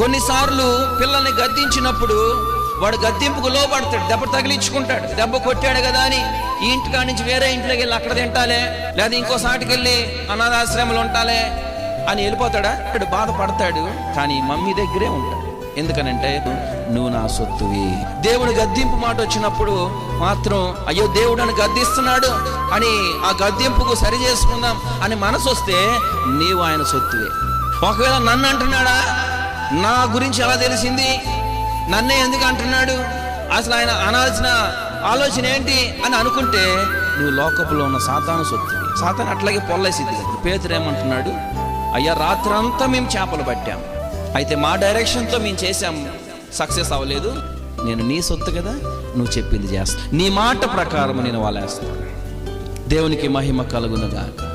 కొన్నిసార్లు పిల్లల్ని గద్దించినప్పుడు వాడు గద్దింపుకు లోపడతాడు దెబ్బ తగిలించుకుంటాడు. దెబ్బ కొట్టాడు కదా అని ఈ ఇంటికాడ నుంచి వేరే ఇంట్లోకి వెళ్ళి అక్కడ తింటాలే లేదా ఇంకో సాటికి వెళ్ళి అనాథాశ్రమంలో ఉంటాలే అని వెళ్ళిపోతాడా? అక్కడ బాధపడతాడు కానీ మమ్మీ దగ్గరే ఉంటాడు. ఎందుకనంటే నువ్వు నా సొత్తువి. దేవుడు గద్దింపు మాట వచ్చినప్పుడు మాత్రం అయ్యో దేవుడు నన్ను గద్దిస్తున్నాడు అని ఆ గద్దింపుకు సరి చేసుకుందాం అని మనసు వస్తే నీవు ఆయన సొత్తువే. ఒకవేళ నన్ను అంటున్నాడా? నా గురించి ఎలా తెలిసింది? నన్నే ఎందుకు అంటున్నాడు? అసలు ఆయన అనాల్సిన ఆలోచన ఏంటి అని అనుకుంటే నువ్వు లోకపులో ఉన్న సాతాను సొత్తువి సాతాను అట్లాగే పొల్లసిద్ది కదా. పేతురు ఏమంటున్నాడు? అయ్యా రాత్రంతా మేము చేపలు పట్టాం. అయితే మా డైరెక్షన్తో మేము చేసాం సక్సెస్ అవ్వలేదు. నేను నీ సొత్తు కదా నువ్వు చెప్పింది చేస్తా. నీ మాట ప్రకారం నేను వాళ్ళేస్తాను దేవునికి మహిమ కలుగునుగాక